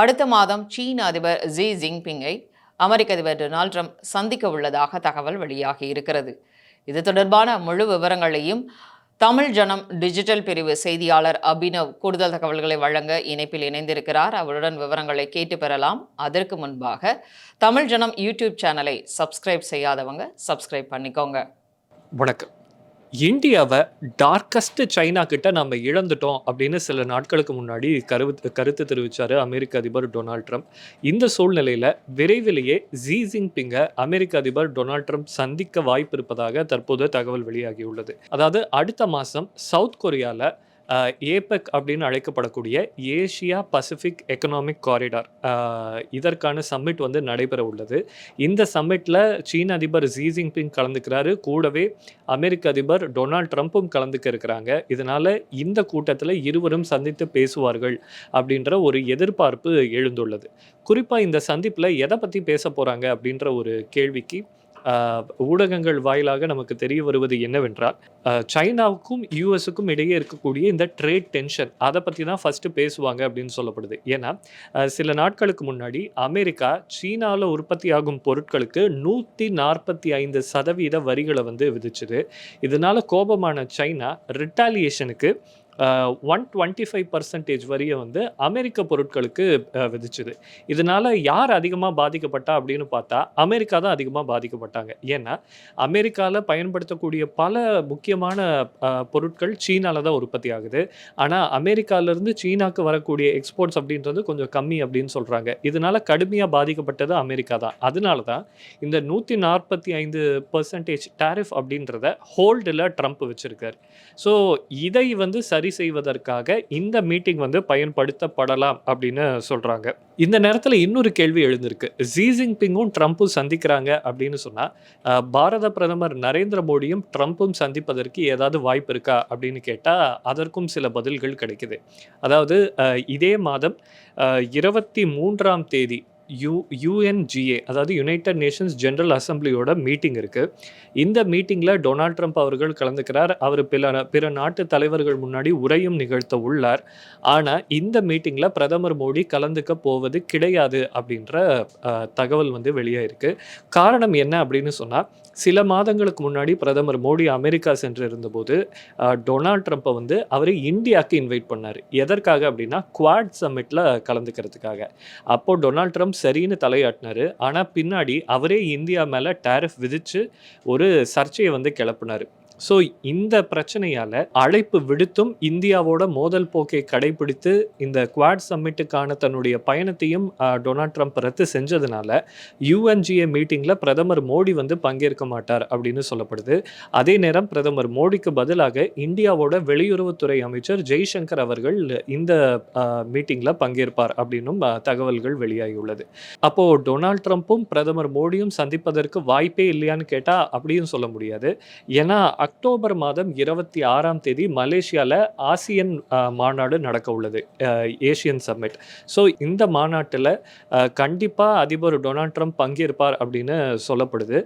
அடுத்த மாதம் சீன அதிபர் ஜி ஜின்பிங்கை அமெரிக்க அதிபர் டொனால்ட் ட்ரம்ப் சந்திக்க உள்ளதாக தகவல் வெளியாகி இருக்கிறது. இது தொடர்பான முழு விவரங்களையும் தமிழ் ஜனம் டிஜிட்டல் பிரிவு செய்தியாளர் அபினவ் கூடுதல் தகவல்களை வழங்க இணைப்பில் இணைந்திருக்கிறார். அவருடன் விவரங்களை கேட்டு பெறலாம். அதற்கு முன்பாக தமிழ் ஜனம் யூடியூப் சேனலை சப்ஸ்கிரைப் செய்யாதவங்க சப்ஸ்கிரைப் பண்ணிக்கோங்க. வணக்கம். இந்தியாவை டார்க்கஸ்ட் சைனா கிட்ட நம்ம இழந்துட்டோம் அப்படின்னு சில நாட்களுக்கு முன்னாடி கருத்து கருத்து தெரிவித்தார் அமெரிக்க அதிபர் டொனால்ட் ட்ரம்ப். இந்த சூழ்நிலையில் விரைவிலேயே ஜி ஜின்பிங்கை அமெரிக்க அதிபர் டொனால்ட் ட்ரம்ப் சந்திக்க வாய்ப்பு இருப்பதாக தற்போது தகவல் வெளியாகியுள்ளது. அதாவது அடுத்த மாதம் சவுத் கொரியாவில் ஏபெக் அப்படின்னு அழைக்கப்படக்கூடிய ஏஷியா பசிபிக் எக்கனாமிக் காரிடார். இதற்கான சம்மிட் வந்து நடைபெற உள்ளது. இந்த சம்மிட்டில் சீன அதிபர் ஜி ஜின்பிங் கலந்துக்கிறாரு. கூடவே அமெரிக்க அதிபர் டொனால்ட் ட்ரம்ப்பும் கலந்துக்க இருக்கிறாங்க. இதனால் இந்த கூட்டத்தில் இருவரும் சந்தித்து பேசுவார்கள் அப்படின்ற ஒரு எதிர்பார்ப்பு எழுந்துள்ளது. குறிப்பாக இந்த சந்திப்பில் எதை பற்றி பேச போகிறாங்க அப்படின்ற ஒரு கேள்விக்கு ஊடகங்கள் வாயிலாக நமக்கு தெரிய வருவது என்னவென்றால் சைனாவுக்கும் யூஎஸுக்கும் இடையே இருக்கக்கூடிய இந்த ட்ரேட் டென்ஷன் அதை பற்றி தான் ஃபஸ்ட்டு பேசுவாங்க அப்படின்னு சொல்லப்படுது. ஏன்னா சில நாட்களுக்கு முன்னாடி அமெரிக்கா சீனாவில் உற்பத்தி ஆகும் பொருட்களுக்கு நூற்றி நாற்பத்தி ஐந்து சதவீத வரிகளை வந்து விதிச்சுது. இதனால கோபமான சைனா ரிட்டாலியேஷனுக்கு ஒன் டுவெண்ட்டி ஃபைவ் பர்சன்டேஜ் வரியை வந்து அமெரிக்க பொருட்களுக்கு விதிச்சுது. இதனால் யார் அதிகமாக பாதிக்கப்பட்டா அப்படின்னு பார்த்தா அமெரிக்கா தான் அதிகமாக பாதிக்கப்பட்டாங்க. ஏன்னா அமெரிக்காவில் பயன்படுத்தக்கூடிய பல முக்கியமான பொருட்கள் சீனாவில் தான் உற்பத்தி ஆகுது. ஆனால் அமெரிக்காவிலேருந்து சீனாவுக்கு வரக்கூடிய எக்ஸ்போர்ட்ஸ் அப்படின்றது கொஞ்சம் கம்மி அப்படின்னு சொல்கிறாங்க இதனால் கடுமையாக பாதிக்கப்பட்டது அமெரிக்கா தான். அதனால தான் இந்த நூற்றி நாற்பத்தி ஐந்து பர்சன்டேஜ் டேரிஃப் அப்படின்றத ஹோல்டில் ட்ரம்ப் வச்சுருக்கார். ஸோ இதை வந்து சரி செய்வதற்காக இந்த மீட்டிங் வந்து பயன்படுத்தப்படலாம் அப்படின்னு சொல்கிறாங்க இந்த நேரத்தில் இன்னொரு கேள்வி எழுந்திருக்கு. ஜி ஜின்பிங்கும் ட்ரம்ப்பும் சந்திக்கிறாங்க அப்படின்னு சொன்னால் பாரத பிரதமர் நரேந்திர மோடியும் ட்ரம்ப்பும் சந்திப்பதற்கு ஏதாவது வாய்ப்பு இருக்கா அப்படின்னு கேட்டால் அதற்கும் சில பதில்கள் கிடைக்குது. அதாவது அஹ், இதே மாதம் இருபத்தி மூன்றாம் தேதி யூ யூஎன்ஜிஏ அதாவது யுனைடெட் நேஷன்ஸ் ஜென்ரல் அசம்பிளியோட மீட்டிங் இருக்குது இந்த மீட்டிங்கில் டொனால்ட் ட்ரம்ப் அவர்கள் கலந்துக்கிறார். அவர் பிற பிற நாட்டு தலைவர்கள் முன்னாடி உரையும் நிகழ்த்த உள்ளார். ஆனால் இந்த மீட்டிங்கில் பிரதமர் மோடி கலந்துக்க போவது கிடையாது அப்படின்ற தகவல் வந்து வெளியாயிருக்கு காரணம் என்ன அப்படின்னு சொன்னால் சில மாதங்களுக்கு முன்னாடி பிரதமர் மோடி அமெரிக்கா சென்று இருந்தபோது டொனால்ட் ட்ரம்ப்பை வந்து அவர் இந்தியாவுக்கு இன்வைட் பண்ணார். எதற்காக அப்படின்னா குவாட் சம்மிட்டில் கலந்துக்கிறதுக்காக. அப்போ டொனால்ட் ட்ரம்ப் சரின்னு தலையாட்டினாரு. ஆனால் பின்னாடி அவரே இந்தியா மேலே டேரிஃப் விதித்து ஒரு சர்ச்சையை வந்து கிளப்பினார். ஸோ இந்த பிரச்சனையால் அழைப்பு விடுத்தும் இந்தியாவோட மோதல் போக்கை கடைபிடித்து இந்த குவாட் சம்மிட்டுக்கான தன்னுடைய பயணத்தையும் டொனால்ட் ட்ரம்ப் ரத்து செஞ்சதுனால யூஎன்ஜிஏ மீட்டிங்கில் பிரதமர் மோடி வந்து பங்கேற்க மாட்டார் அப்படின்னு சொல்லப்படுது. அதே நேரம் பிரதமர் மோடிக்கு பதிலாக இந்தியாவோட வெளியுறவுத்துறை அமைச்சர் ஜெய்சங்கர் அவர்கள் இந்த மீட்டிங்கில் பங்கேற்பார் அப்படின்னும் தகவல்கள் வெளியாகியுள்ளது. அப்போது டொனால்ட் ட்ரம்ப்பும் பிரதமர் மோடியும் சந்திப்பதற்கு வாய்ப்பே இல்லையான்னு கேட்டால் அப்படியும் சொல்ல முடியாது. ஏன்னா அக்டோபர் மாதம் இருபத்தி ஆறாம் தேதி மலேசியாவில் ஆசியன் மாநாடு நடக்க உள்ளது ஏசியன் சம்மிட். ஸோ இந்த மாநாட்டில் கண்டிப்பாக அதிபர் டொனால்ட் ட்ரம்ப் பங்கேற்பார் அப்படின்னு சொல்லப்படுது.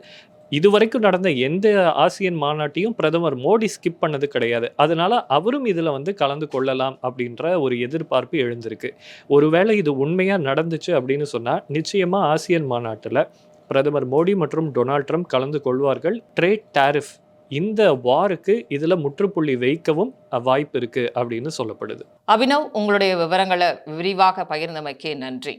இதுவரைக்கும் நடந்த எந்த ஆசியன் மாநாட்டையும் பிரதமர் மோடி ஸ்கிப் பண்ணது கிடையாது. அதனால அவரும் இதில் வந்து கலந்து கொள்ளலாம் அப்படின்ற ஒரு எதிர்பார்ப்பு எழுந்திருக்கு. ஒருவேளை இது உண்மையாக நடந்துச்சு அப்படின்னு சொன்னால் நிச்சயமாக ஆசியன் மாநாட்டில் பிரதமர் மோடி மற்றும் டொனால்ட் ட்ரம்ப் கலந்து கொள்வார்கள். ட்ரேட் டேரிஃப் இந்த வாருக்கு இதில் முற்றுப்புள்ளி வைக்கவும் வாய்ப்பு இருக்குது அப்படின்னு சொல்லப்படுது. அபினவ் உங்களுடைய விவரங்களை விரிவாக பகிர்ந்தமைக்கு நன்றி.